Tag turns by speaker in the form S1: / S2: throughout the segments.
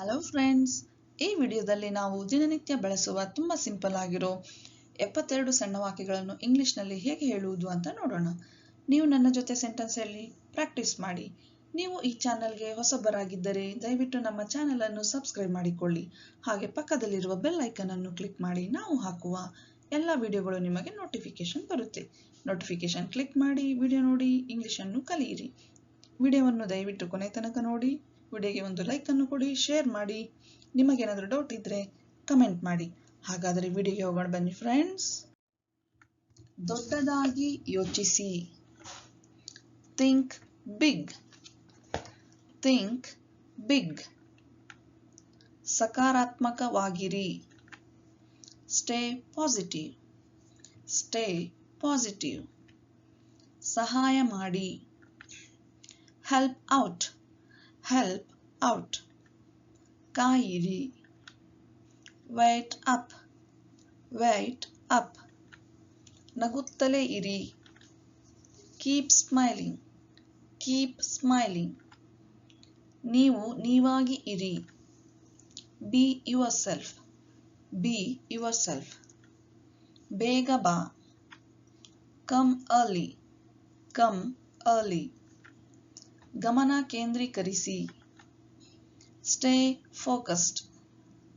S1: Hello friends ಈ ವಿಡಿಯೋದಲ್ಲಿ ನಾವು ದಿನನಿತ್ಯ ಬಳಸುವ ತುಂಬ ಸಿಂಪಲ್ ಆಗಿರೋ ಎಪ್ಪತ್ತೆರಡು ಸಣ್ಣ ವಾಕ್ಯಗಳನ್ನು ಇಂಗ್ಲಿಷ್ನಲ್ಲಿ ಹೇಗೆ ಹೇಳುವುದು ಅಂತ ನೋಡೋಣ. ನೀವು ನನ್ನ ಜೊತೆ ಸೆಂಟೆನ್ಸ್ ಹೇಳಿ ಪ್ರಾಕ್ಟೀಸ್ ಮಾಡಿ. ನೀವು ಈ ಚಾನಲ್ಗೆ ಹೊಸಬರಾಗಿದ್ದರೆ ದಯವಿಟ್ಟು ನಮ್ಮ ಚಾನಲನ್ನು ಸಬ್ಸ್ಕ್ರೈಬ್ ಮಾಡಿಕೊಳ್ಳಿ. ಹಾಗೆ ಪಕ್ಕದಲ್ಲಿರುವ ಬೆಲ್ ಐಕನ್ ಅನ್ನು ಕ್ಲಿಕ್ ಮಾಡಿ, ನಾವು ಹಾಕುವ ಎಲ್ಲ ವಿಡಿಯೋಗಳು ನಿಮಗೆ ನೋಟಿಫಿಕೇಶನ್ ಬರುತ್ತೆ. ನೋಟಿಫಿಕೇಶನ್ ಕ್ಲಿಕ್ ಮಾಡಿ, ವಿಡಿಯೋ ನೋಡಿ ಇಂಗ್ಲಿಷನ್ನು ಕಲಿಯಿರಿ. ವಿಡಿಯೋವನ್ನು ದಯವಿಟ್ಟು ಕೊನೆ ತನಕ ನೋಡಿ. ವಿಡಿಯೋಗೆ ಒಂದು ಲೈಕ್ ಅನ್ನು ಕೊಡಿ ಶೇರ್ ಮಾಡಿ. ನಿಮಗೇನಾದರೂ ಡೌಟ್ ಇದ್ದರೆ ಕಮೆಂಟ್ ಮಾಡಿ. ಹಾಗಾದರೆ ವಿಡಿಯೋಗೆ ಹೋಗೋಣ ಬನ್ನಿ ಫ್ರೆಂಡ್ಸ್ ದೊಡ್ಡದಾಗಿ ಯೋಚಿಸಿ. ಥಿಂಕ್ ಬಿಗ್ ಥಿಂಕ್ ಬಿಗ್ ಸಕಾರಾತ್ಮಕವಾಗಿರಿ. ಸ್ಟೇ ಪಾಸಿಟಿವ್ ಸ್ಟೇ ಪಾಸಿಟಿವ್ ಸಹಾಯ ಮಾಡಿ. ಹೆಲ್ಪ್ ಔಟ್ ಹೆಲ್ಪ್ ಔಟ್ ಕಾಯಿರಿ ವೈಟ್ ಅಪ್ ವೈಟ್ ಅಪ್ ನಗುತ್ತಲೇ ಇರಿ ಕೀಪ್ ಸ್ಮೈಲಿಂಗ್ ಕೀಪ್ ಸ್ಮೈಲಿಂಗ್ ನೀವು ನೀವಾಗಿ ಇರಿ be yourself be yourself ಬೇಗ ಬಾ ಕಮ್ ಅರ್ಲಿ ಕಮ್ ಅರ್ಲಿ ಗಮನ ಕೇಂದ್ರೀಕರಿಸಿ. ಸ್ಟೇ ಫೋಕಸ್ಡ್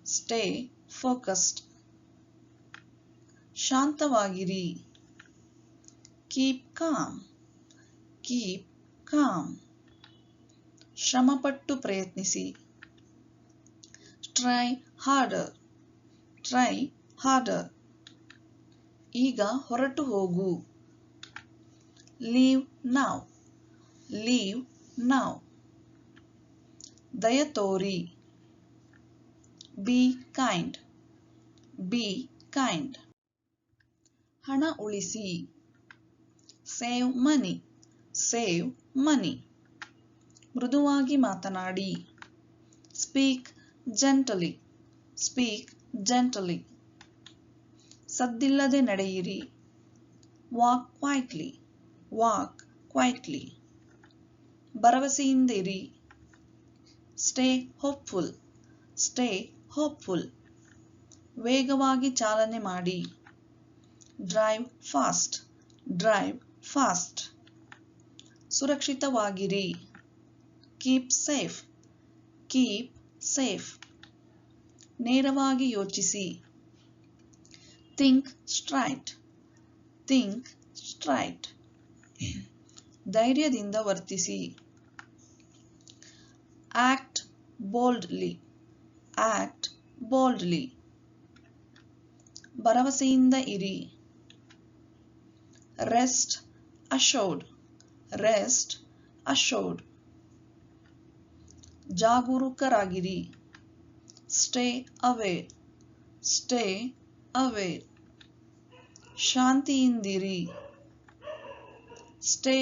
S1: ಸ್ಟೇ ಫೋಕಸ್ಡ್ ಶಾಂತವಾಗಿರಿ. ಕೀಪ್ ಕಾಮ್ ಕೀಪ್ ಕಾಮ್ ಶ್ರಮಪಟ್ಟು ಪ್ರಯತ್ನಿಸಿ. ಟ್ರೈ ಹಾರ್ಡರ್ ಟ್ರೈ ಹಾರ್ಡರ್ ಈಗ ಹೊರಟು ಹೋಗು. ಲೀವ್ ನಾವ್ ಲೀವ್ ದಯ ತೋರಿ ಬಿ ಕೈಂಡ್ ಬಿ ಕೈಂಡ್ ಹಣ ಉಳಿಸಿ. ಸೇವ್ ಮನಿ ಸೇವ್ ಮನಿ ಮೃದುವಾಗಿ ಮಾತನಾಡಿ. ಸ್ಪೀಕ್ ಜೆಂಟಲಿ ಸ್ಪೀಕ್ ಜೆಂಟಲಿ ಸದ್ದಿಲ್ಲದೆ ನಡೆಯಿರಿ. ವಾಕ್ ಕ್ವೈಟ್ಲಿ ವಾಕ್ ಕ್ವೈಟ್ಲಿ ಭರವಸೆಯಿಂದಿರಿ. ಸ್ಟೇ ಹೋಪ್ಫುಲ್ ಸ್ಟೇ ಹೋಪ್ಫುಲ್ ವೇಗವಾಗಿ ಚಾಲನೆ ಮಾಡಿ. ಡ್ರೈವ್ ಫಾಸ್ಟ್ ಡ್ರೈವ್ ಫಾಸ್ಟ್ ಸುರಕ್ಷಿತವಾಗಿರಿ. ಕೀಪ್ ಸೇಫ್ ಕೀಪ್ ಸೇಫ್ ನೇರವಾಗಿ ಯೋಚಿಸಿ. ಥಿಂಕ್ ಸ್ಟ್ರೈಟ್ ಥಿಂಕ್ ಸ್ಟ್ರೈಟ್ ಧೈರ್ಯದಿಂದ ವರ್ತಿಸಿ. ಆಕ್ಟ್ ಬೋಲ್ಡ್ಲಿ ಆಕ್ಟ್ ಬೋಲ್ಡ್ಲಿ ಭರವಸೆಯಿಂದ ಇರಿ ರೆಸ್ಟ್ ಅಶೋರ್ಡ್ ರೆಸ್ಟ್ ಅಶೋರ್ಡ್ ಜಾಗರೂಕರಾಗಿರಿ stay away stay away ಶಾಂತಿಯಿಂದಿರಿ stay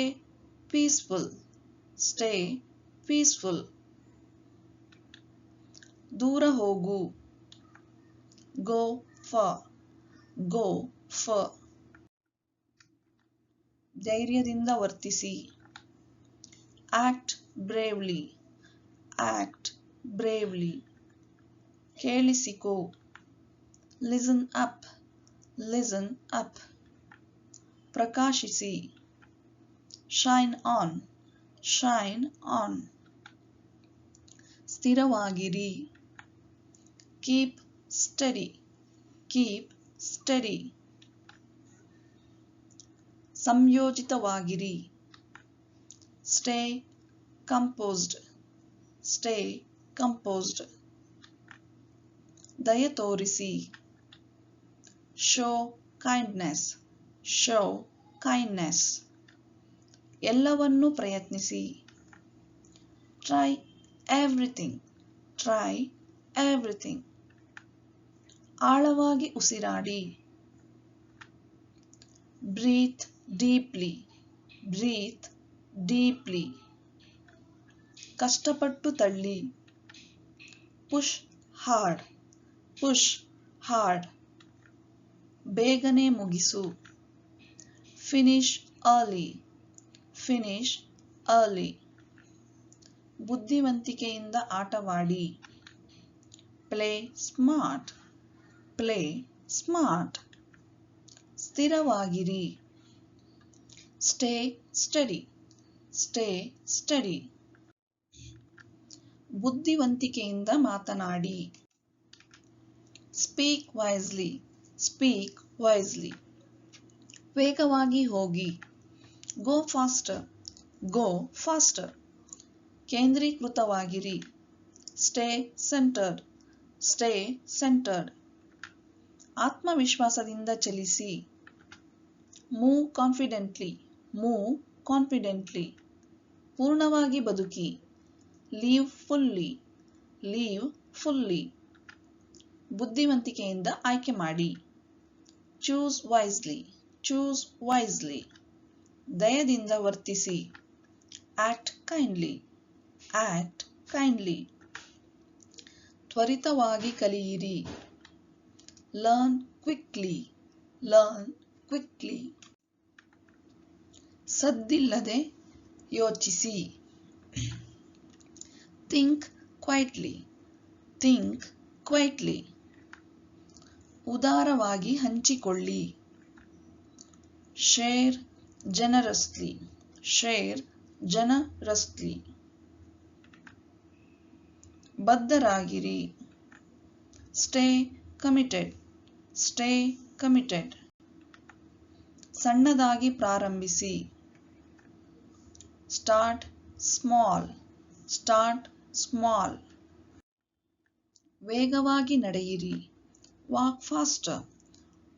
S1: peaceful stay peaceful ದೂರ ಹೋಗು. ಗೋ ಫ. ಗೋ ಫ. ಧೈರ್ಯದಿಂದ ವರ್ತಿಸಿ. Act bravely. Act bravely. ಕೇಳಿಸಿಕೋ. Listen up. Listen up. ಪ್ರಕಾಶಿಸಿ. Shine on. Shine on. ಸ್ಥಿರವಾಗಿರಿ. Keep steady keep steady ಸಂಯೋಜಿತವಾಗಿರಿ stay composed stay composed ದಯ ತೋರಿಸಿ ಶೋ ಕೈಂಡ್ನೆಸ್ ಶೋ ಕೈಂಡ್ನೆಸ್ ಎಲ್ಲವನ್ನೂ ಪ್ರಯತ್ನಿಸಿ ಟ್ರೈ ಎವ್ರಿಥಿಂಗ್ ಟ್ರೈ ಎವ್ರಿಥಿಂಗ್ ಆಳವಾಗಿ ಉಸಿರಾಡಿ. Breathe deeply breathe deeply. ಕಷ್ಟಪಟ್ಟು ತಳ್ಳಿ. Push hard push hard. ಬೇಗನೆ ಮುಗಿಸು. Finish early finish early. ಬುದ್ಧಿವಂತಿಕೆಯಿಂದ ಆಟವಾಡಿ. Play smart. ಪ್ಲೇ ಸ್ಮಾರ್ಟ್ ಸ್ಥಿರವಾಗಿರಿ. ಸ್ಟೇ ಸ್ಟಡಿ ಸ್ಟೇ ಸ್ಟಡಿ ಬುದ್ಧಿವಂತಿಕೆಯಿಂದ ಮಾತನಾಡಿ. ಸ್ಪೀಕ್ ವೈಸ್ಲಿ ಸ್ಪೀಕ್ ವೈಸ್ಲಿ ವೇಗವಾಗಿ ಹೋಗಿ. ಗೋ ಫಾಸ್ಟರ್ ಗೋ ಫಾಸ್ಟರ್ ಕೇಂದ್ರೀಕೃತವಾಗಿರಿ. ಸ್ಟೇ ಸೆಂಟರ್ಡ್ ಸ್ಟೇ ಸೆಂಟರ್ಡ್ ಆತ್ಮವಿಶ್ವಾಸದಿಂದ ಚಲಿಸಿ. Move confidently move confidently. ಪೂರ್ಣವಾಗಿ ಬದುಕಿ. Live fully live fully. ಬುದ್ಧಿವಂತಿಕೆಯಿಂದ ಆಯ್ಕೆ ಮಾಡಿ. Choose wisely choose wisely. ದಯದಿಂದ ವರ್ತಿಸಿ. Act kindly act kindly. ತ್ವರಿತವಾಗಿ ಕಲಿಯಿರಿ. ಲರ್ನ್ ಕ್ವಿಕ್ಲಿ ಲರ್ನ್ ಕ್ವಿಕ್ಲಿ ಸದ್ದಿಲ್ಲದೆ ಯೋಚಿಸಿ. ಥಿಂಕ್ ಕ್ವೈಟ್ಲಿ ಥಿಂಕ್ ಕ್ವೈಟ್ಲಿ ಉದಾರವಾಗಿ ಹಂಚಿಕೊಳ್ಳಿ. ಶೇರ್ ಜನರಸ್ಲಿ ಶೇರ್ ಜನರಸ್ಲಿ ಬದ್ಧರಾಗಿರಿ. ಸ್ಟೇ ಕಮಿಟೆಡ್ ಸ್ಟೇ ಕಮಿಟೆಡ್ ಸಣ್ಣದಾಗಿ ಪ್ರಾರಂಭಿಸಿ. ಸ್ಟಾರ್ಟ್ ಸ್ಮಾಲ್ ಸ್ಟಾರ್ಟ್ ಸ್ಮಾಲ್ ವೇಗವಾಗಿ ನಡೆಯಿರಿ. ವಾಕ್ ಫಾಸ್ಟರ್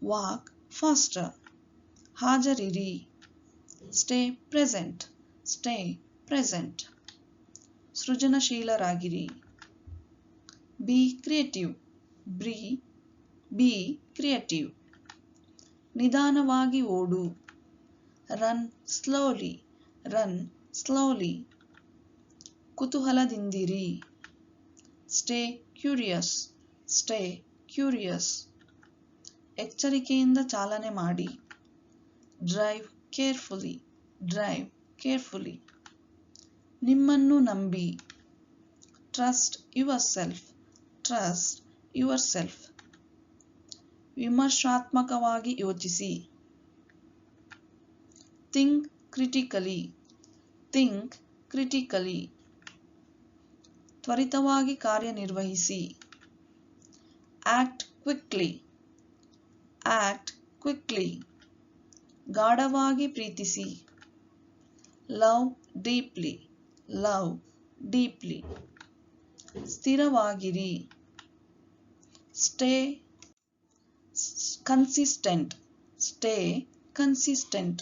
S1: ವಾಕ್ ಫಾಸ್ಟರ್ ಹಾಜರಿರಿ. ಸ್ಟೇ ಪ್ರೆಸೆಂಟ್ ಸ್ಟೇ ಪ್ರೆಸೆಂಟ್ ಸೃಜನಶೀಲರಾಗಿರಿ. ಬಿ ಕ್ರಿಯೇಟಿವ್ ಬ್ರಿ ಬಿ ಕ್ರಿಯೇಟಿವ್ ನಿಧಾನವಾಗಿ ಓಡು. ರನ್ ಸ್ಲೋಲಿ ರನ್ ಸ್ಲೋಲಿ ಕುತೂಹಲದಿಂದಿರಿ. ಸ್ಟೇ ಕ್ಯೂರಿಯಸ್ ಸ್ಟೇ ಕ್ಯೂರಿಯಸ್ ಎಚ್ಚರಿಕೆಯಿಂದ ಚಾಲನೆ ಮಾಡಿ. ಡ್ರೈವ್ ಕೇರ್ಫುಲಿ ಡ್ರೈವ್ ಕೇರ್ಫುಲಿ ನಿಮ್ಮನ್ನು ನಂಬಿ. Trust yourself trust yourself ವಿಮರ್ಶಾತ್ಮಕವಾಗಿ ಯೋಚಿಸಿ. Think critically. Think critically. ತ್ವರಿತವಾಗಿ ಕಾರ್ಯನಿರ್ವಹಿಸಿ. Act quickly. Act quickly. ಗಾಢವಾಗಿ ಪ್ರೀತಿಸಿ. Love deeply. Love deeply. ಸ್ಥಿರವಾಗಿರಿ. Stay consistent stay consistent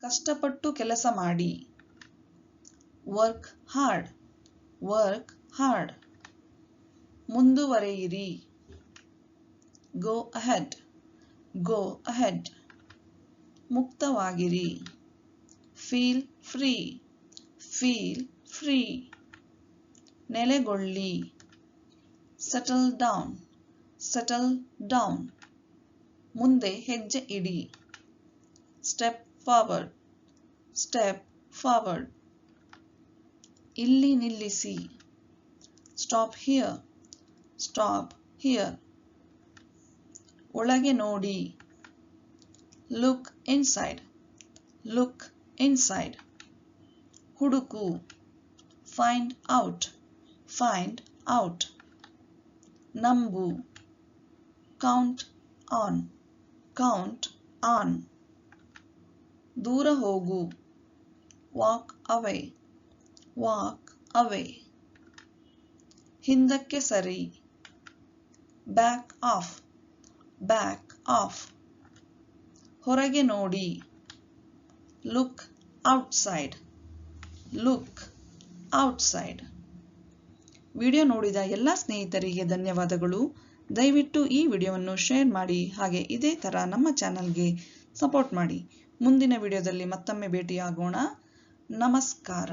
S1: ಕಷ್ಟಪಟ್ಟು ಕೆಲಸ ಮಾಡಿ. ವರ್ಕ್ ಹಾರ್ಡ್ ವರ್ಕ್ ಹಾರ್ಡ್ ಮುಂದುವರೆಯಿರಿ. ಗೋ ಅಹೆಡ್ ಗೋ ಅಹೆಡ್ ಮುಕ್ತವಾಗಿರಿ. Feel free feel free ನೆಲೆಗೊಳ್ಳಿ. Settle down settle down ಮುಂದೆ ಹೆಜ್ಜೆ ಇಡಿ ಸ್ಟೆಪ್ ಫಾರ್ವರ್ಡ್ ಸ್ಟೆಪ್ ಫಾರ್ವರ್ಡ್ ಇಲ್ಲಿ ನಿಲ್ಲಿಸಿ ಸ್ಟಾಪ್ ಹಿಯರ್ ಸ್ಟಾಪ್ ಹಿಯರ್ ಒಳಗೆ ನೋಡಿ ಲುಕ್ ಇನ್ಸೈಡ್ ಲುಕ್ ಇನ್ಸೈಡ್ ಹುಡುಕು ಫೈಂಡ್ ಔಟ್ ಫೈಂಡ್ ಔಟ್ ನಂಬು ಕೌಂಟ್ ಆನ್ ಕೌಂಟ್ ಆನ್ ದೂರ ಹೋಗು ವಾಕ್ ಅವೇ ವಾಕ್ ಅವೇ ಹಿಂದಕ್ಕೆ ಸರಿ ಬ್ಯಾಕ್ ಆಫ್ ಬ್ಯಾಕ್ ಆಫ್ ಹೊರಗೆ ನೋಡಿ look outside look outside video ನೋಡಿದ ಎಲ್ಲ ಸ್ನೇಹಿತರಿಗೆ ಧನ್ಯವಾದಗಳು. ದಯವಿಟ್ಟು ಈ ವಿಡಿಯೋವನ್ನು ಶೇರ್ ಮಾಡಿ, ಹಾಗೆ ಇದೇ ಥರ ನಮ್ಮ ಚಾನಲ್ಗೆ ಸಪೋರ್ಟ್ ಮಾಡಿ. ಮುಂದಿನ ವಿಡಿಯೋದಲ್ಲಿ ಮತ್ತೊಮ್ಮೆ ಭೇಟಿಯಾಗೋಣ. ನಮಸ್ಕಾರ.